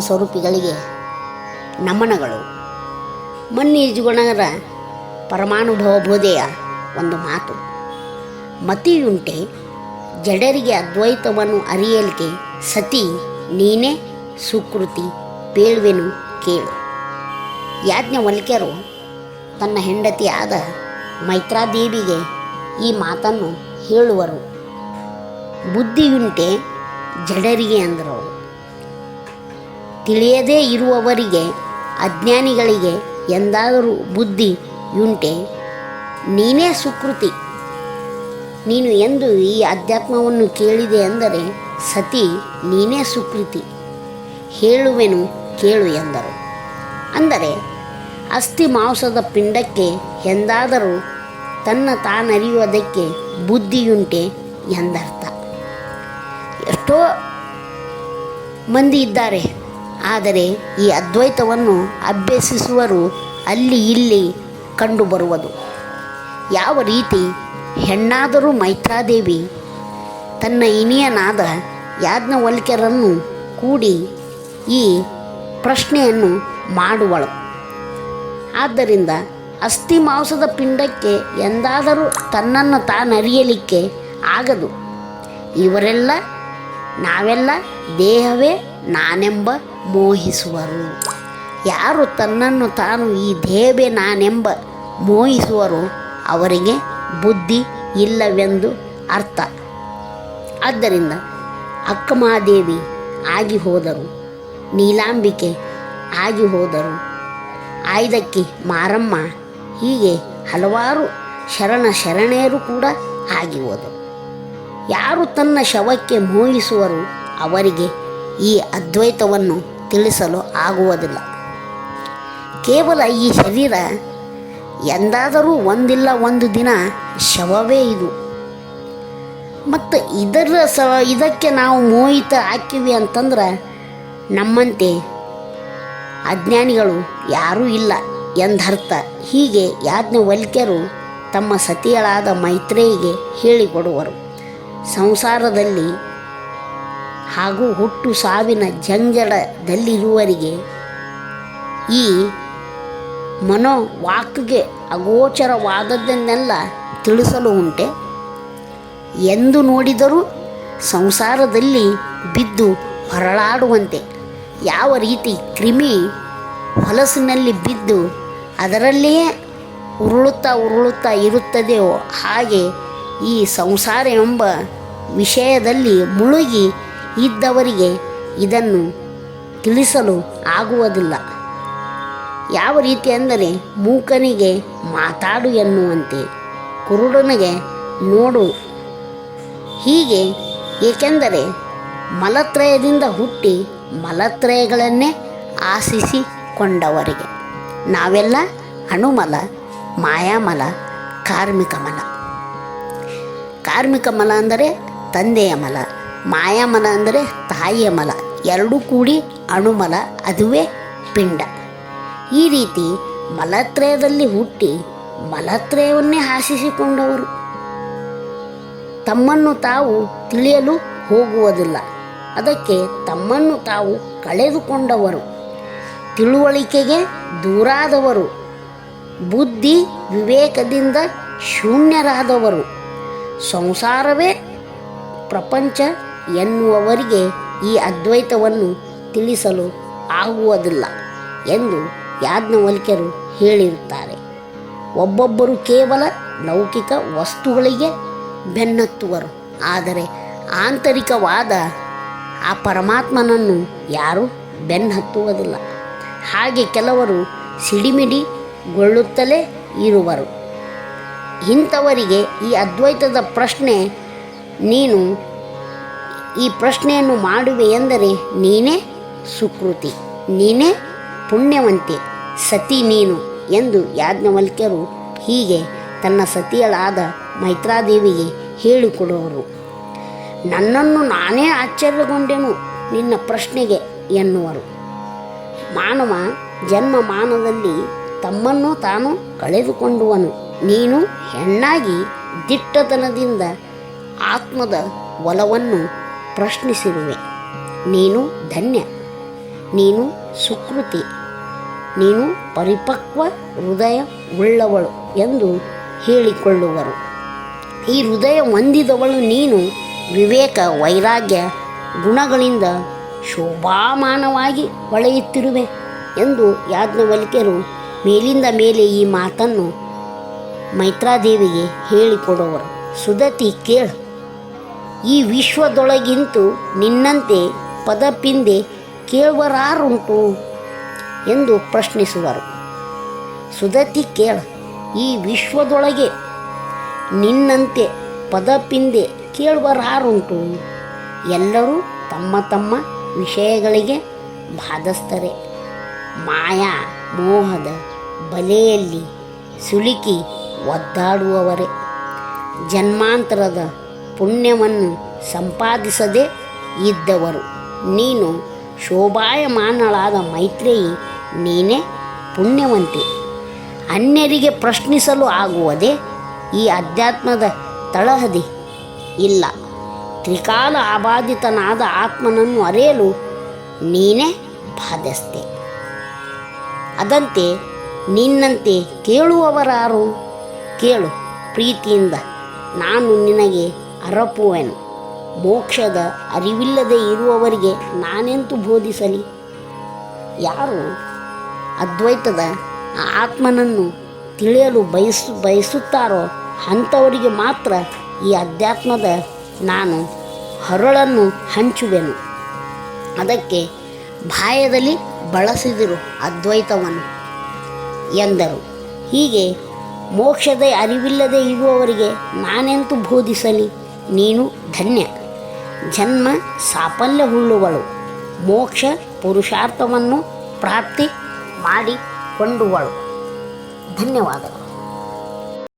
ಸ್ವರೂಪಿಗಳಿಗೆ ನಮನಗಳು. ಮನ್ನೀಜುಗುಣರ ಪರಮಾನುಭವ ಬೋಧೆಯ ಒಂದು ಮಾತು. ಮತಿಯುಂಟೆ ಜಡರಿಗೆ ಅದ್ವೈತವನ್ನು ಅರಿಯಲಿಕ್ಕೆ ಸತಿ ನೀನೇ ಸುಕೃತಿ ಪೇಳ್ವೆನು ಕೇಳು. ಯಾಜ್ಞವಲ್ಕ್ಯರು ತನ್ನ ಹೆಂಡತಿಯಾದ ಮೈತ್ರಾದೇವಿಗೆ ಈ ಮಾತನ್ನು ಹೇಳುವರು. ಬುದ್ಧಿಯುಂಟೆ ಜಡರಿಗೆ ಅಂದರು. ತಿಳಿಯದೇ ಇರುವವರಿಗೆ, ಅಜ್ಞಾನಿಗಳಿಗೆ ಎಂದಾದರೂ ಬುದ್ಧಿ ಯುಂಟೆ ನೀನೇ ಸುಕೃತಿ. ನೀನು ಎಂದು ಈ ಅಧ್ಯಾತ್ಮವನ್ನು ಕೇಳಿದೆ ಅಂದರೆ, ಸತಿ, ನೀನೇ ಸುಕೃತಿ. ಹೇಳುವೆನು, ಕೇಳು ಎಂದರು. ಅಂದರೆ, ಅಸ್ಥಿ ಮಾಂಸದ ಪಿಂಡಕ್ಕೆ ಎಂದಾದರೂ ತನ್ನ ತಾನರಿಯುವುದಕ್ಕೆ ಬುದ್ಧಿಯುಂಟೆ ಎಂದರ್ಥ. ಎಷ್ಟೋ ಮಂದಿ ಇದ್ದಾರೆ. ಆದರೆ ಈ ಅದ್ವೈತವನ್ನು ಅಭ್ಯಸಿಸುವರು ಅಲ್ಲಿ ಇಲ್ಲಿ ಕಂಡುಬರುವುದು. ಯಾವ ರೀತಿ ಹೆಣ್ಣಾದರೂ ಮೈತ್ರಾದೇವಿ, ತನ್ನ ಇನಿಯನಾದ ಯಾಜ್ಞವಲ್ಕ್ಯರನ್ನು ಕೂಡಿ ಈ ಪ್ರಶ್ನೆಯನ್ನು ಮಾಡುವಳು. ಆದ್ದರಿಂದ ಅಸ್ಥಿ ಮಾಂಸದ ಪಿಂಡಕ್ಕೆ ಎಂದಾದರೂ ತನ್ನನ್ನು ತಾನರಿಯಲಿಕ್ಕೆ ಆಗದು. ಇವರೆಲ್ಲ, ನಾವೆಲ್ಲ ದೇಹವೇ ನಾನೆಂಬ ಮೋಹಿಸುವರು. ಯಾರು ತನ್ನನ್ನು ತಾನು ಈ ದೇವೆ ನಾನೆಂಬ ಮೋಹಿಸುವರು ಅವರಿಗೆ ಬುದ್ಧಿ ಇಲ್ಲವೆಂದು ಅರ್ಥ. ಆದ್ದರಿಂದ ಅಕ್ಕಮಹಾದೇವಿ ಆಗಿ ಹೋದರು ನೀಲಾಂಬಿಕೆ ಆಗಿ ಹೋದರು ಆಯ್ದಕ್ಕಿ ಮಾರಮ್ಮ ಹೀಗೆ ಹಲವಾರು ಶರಣ ಶರಣೆಯರು ಕೂಡ ಆಗಿ ಹೋದರು ಯಾರು ತನ್ನ ಶವಕ್ಕೆ ಮೋಹಿಸುವರು ಅವರಿಗೆ ಈ ಅದ್ವೈತವನ್ನು ತಿಳಿಸಲು ಆಗುವುದಿಲ್ಲ. ಕೇವಲ ಈ ಶರೀರ ಎಂದಾದರೂ ಒಂದಿಲ್ಲ ಒಂದು ದಿನ ಶವವೇ ಇದು. ಮತ್ತು ಇದರ ಸ ಇದಕ್ಕೆ ನಾವು ಮೋಹಿತ ಹಾಕಿವಿ ಅಂತಂದ್ರೆ ನಮ್ಮಂತೆ ಅಜ್ಞಾನಿಗಳು ಯಾರೂ ಇಲ್ಲ ಎಂದರ್ಥ. ಹೀಗೆ ಯಾಜ್ಞವಲ್ಕ್ಯರು ತಮ್ಮ ಸತಿಯಳಾದ ಮೈತ್ರೇಯಿಗೆ ಹೇಳಿಕೊಡುವರು. ಸಂಸಾರದಲ್ಲಿ ಹಾಗೂ ಹುಟ್ಟು ಸಾವಿನ ಜಂಜಡದಲ್ಲಿರುವರಿಗೆ ಈ ಮನೋವಾಕ್ಗೆ ಅಗೋಚರವಾದದ್ದನ್ನೆಲ್ಲ ತಿಳಿಸಲು ಉಂಟೆ. ಎಂದು ನೋಡಿದರೂ ಸಂಸಾರದಲ್ಲಿ ಬಿದ್ದು ಹೊರಳಾಡುವಂತೆ ಯಾವ ರೀತಿ ಕ್ರಿಮಿ ಹೊಲಸಿನಲ್ಲಿ ಬಿದ್ದು ಅದರಲ್ಲಿಯೇ ಉರುಳುತ್ತಾ ಉರುಳುತ್ತಾ ಇರುತ್ತದೆಯೋ ಹಾಗೆ ಈ ಸಂಸಾರ ಎಂಬ ವಿಷಯದಲ್ಲಿ ಮುಳುಗಿ ಇದ್ದವರಿಗೆ ಇದನ್ನು ತಿಳಿಸಲು ಆಗುವುದಿಲ್ಲ. ಯಾವ ರೀತಿ ಅಂದರೆ ಮೂಕನಿಗೆ ಮಾತಾಡು ಎನ್ನುವಂತೆ ಕುರುಡನಿಗೆ ನೋಡು. ಹೀಗೆ ಏಕೆಂದರೆ ಮಲತ್ರಯದಿಂದ ಹುಟ್ಟಿ ಮಲತ್ರಯಗಳನ್ನೇ ಆಶಿಸಿಕೊಂಡವರಿಗೆ ನಾವೆಲ್ಲ ಅಣುಮಲ, ಮಾಯಾಮಲ, ಕಾರ್ಮಿಕ ಮಲ. ಕಾರ್ಮಿಕ ಮಲ ಅಂದರೆ ತಂದೆಯ ಮಲ. ಮಾಯಾಮಲ ಅಂದರೆ ತಾಯಿಯ ಮಲ, ಎರಡೂ ಕೂಡಿ ಅಣುಮಲ, ಅದುವೇ ಪಿಂಡ. ಈ ರೀತಿ ಮಲತ್ರಯದಲ್ಲಿ ಹುಟ್ಟಿ ಮಲತ್ರಯವನ್ನೇ ಹಾಸಿಸಿಕೊಂಡವರು ತಮ್ಮನ್ನು ತಾವು ತಿಳಿಯಲು ಹೋಗುವುದಿಲ್ಲ. ಅದಕ್ಕೆ ತಮ್ಮನ್ನು ತಾವು ಕಳೆದುಕೊಂಡವರು. ತಿಳುವಳಿಕೆಗೆ ದೂರಾದವರು. ಬುದ್ಧಿ ವಿವೇಕದಿಂದ ಶೂನ್ಯರಾದವರು. ಸಂಸಾರವೇ ಪ್ರಪಂಚ ಎನ್ನುವವರಿಗೆ ಈ ಅದ್ವೈತವನ್ನು ತಿಳಿಸಲು ಆಗುವುದಿಲ್ಲ ಎಂದು ಯಾಜ್ಞವಲ್ಕ್ಯರು ಹೇಳಿರುತ್ತಾರೆ. ಒಬ್ಬೊಬ್ಬರು ಕೇವಲ ಲೌಕಿಕ ವಸ್ತುಗಳಿಗೆ ಬೆನ್ನತ್ತುವರು, ಆದರೆ ಆಂತರಿಕವಾದ ಆ ಪರಮಾತ್ಮನನ್ನು ಯಾರೂ ಬೆನ್ನತ್ತುವುದಿಲ್ಲ. ಹಾಗೆ ಕೆಲವರು ಸಿಡಿಮಿಡಿಗೊಳ್ಳುತ್ತಲೇ ಇರುವರು. ಇಂಥವರಿಗೆ ಈ ಅದ್ವೈತದ ಪ್ರಶ್ನೆ, ನೀನು ಈ ಪ್ರಶ್ನೆಯನ್ನು ಮಾಡುವೆ ಎಂದರೆ ನೀನೇ ಸುಕೃತಿ, ನೀನೇ ಪುಣ್ಯವಂತೆ, ಸತಿ ನೀನು ಎಂದು ಯಾಜ್ಞವಲ್ಕ್ಯರು ಹೀಗೆ ತನ್ನ ಸತಿಯಳಾದ ಮೈತ್ರಾದೇವಿಗೆ ಹೇಳಿಕೊಡುವರು. ನನ್ನನ್ನು ನಾನೇ ಆಶ್ಚರ್ಯಗೊಂಡೆನು ನಿನ್ನ ಪ್ರಶ್ನೆಗೆ ಎನ್ನುವರು. ಮಾನವ ಜನ್ಮ ಮಾನದಲ್ಲಿ ತಮ್ಮನ್ನು ತಾನು ಕಳೆದುಕೊಂಡುವನು. ನೀನು ಹೆಣ್ಣಾಗಿ ದಿಟ್ಟತನದಿಂದ ಆತ್ಮದ ಒಲವನ್ನು ಪ್ರಶ್ನಿಸಿರುವೆ. ನೀನು ಧನ್ಯ. ನೀನು ಸುಕೃತಿ. ನೀನು ಪರಿಪಕ್ವ ಹೃದಯ ಉಳ್ಳವಳು ಎಂದು ಹೇಳಿಕೊಳ್ಳುವರು. ಈ ಹೃದಯ ಹೊಂದಿದವಳು ನೀನು ವಿವೇಕ ವೈರಾಗ್ಯ ಗುಣಗಳಿಂದ ಶೋಭಾಮಾನವಾಗಿ ಹೊಳೆಯುತ್ತಿರುವೆ ಎಂದು ಯಾಜ್ಞವಲ್ಕ್ಯರು ಮೇಲಿಂದ ಮೇಲೆ ಈ ಮಾತನ್ನು ಮೈತ್ರಾದೇವಿಗೆ ಹೇಳಿಕೊಡುವರು. ಸುದತಿ ಕೇಳು. ಈ ವಿಶ್ವದೊಳಗಿಂತೂ ನಿನ್ನಂತೆ ಪದಪಿಂದೆ ಕೇಳುವರಾರುಂಟು ಎಂದು ಪ್ರಶ್ನಿಸುವರು. ಸುದತಿ ಕೇಳ, ಈ ವಿಶ್ವದೊಳಗೆ ನಿನ್ನಂತೆ ಪದಪಿಂದೆ ಕೇಳುವರಾರುಂಟು. ಎಲ್ಲರೂ ತಮ್ಮ ತಮ್ಮ ವಿಷಯಗಳಿಗೆ ಬಾಧಿಸ್ತಾರೆ ಮಾಯಾ, ಮೋಹದ ಬಲೆಯಲ್ಲಿ ಸುಲುಕಿ ಒದ್ದಾಡುವವರೇ. ಜನ್ಮಾಂತರದ ಪುಣ್ಯವನ್ನು ಸಂಪಾದಿಸದೆ ಇದ್ದವರು. ನೀನು ಶೋಭಾಯಮಾನಳಾದ ಮೈತ್ರೇಯಿ, ನೀನೇ ಪುಣ್ಯವಂತೆ. ಅನ್ಯರಿಗೆ ಪ್ರಶ್ನಿಸಲು ಆಗುವುದೇ ಈ ಅಧ್ಯಾತ್ಮದ ತಳಹದಿ. ಇಲ್ಲ, ತ್ರಿಕಾಲ ಆಬಾಧಿತನಾದ ಆತ್ಮನನ್ನು ಅರಿಯಲು ನೀನೇ ಬಾಧಿಸ್ತೆ ಅದಂತೆ ನಿನ್ನಂತೆ ಕೇಳುವವರಾರು ಕೇಳು, ಪ್ರೀತಿಯಿಂದ ನಾನು ನಿನಗೆ ಅರಪುವೆನು. ಮೋಕ್ಷದ ಅರಿವಿಲ್ಲದೆ ಇರುವವರಿಗೆ ನಾನೆಂತೂ ಬೋಧಿಸಲಿ? ಯಾರು ಅದ್ವೈತದ ಆತ್ಮನನ್ನು ತಿಳಿಯಲು ಬಯಸು, ಬಯಸುತ್ತಾರೋ ಅಂಥವರಿಗೆ ಮಾತ್ರ ಈ ಅಧ್ಯಾತ್ಮದ ನಾನು ಹರಳನ್ನು ಹಂಚುವೆನು. ಅದಕ್ಕೆ ಭಾಯದಲ್ಲಿ ಬಳಸಿದರು ಅದ್ವೈತವನ್ನು ಎಂದರು. ಹೀಗೆ ಮೋಕ್ಷದ ಅರಿವಿಲ್ಲದೆ ಇರುವವರಿಗೆ ನಾನೆಂತೂ ಬೋಧಿಸಲಿ? ನೀನು ಧನ್ಯ. ಜನ್ಮ ಸಾಫಲ್ಯವುಳ್ಳುವಳು ಮೋಕ್ಷ ಪುರುಷಾರ್ಥವನ್ನು ಪ್ರಾಪ್ತಿ ಮಾಡಿಕೊಂಡುವಳು. ಧನ್ಯವಾದಗಳು.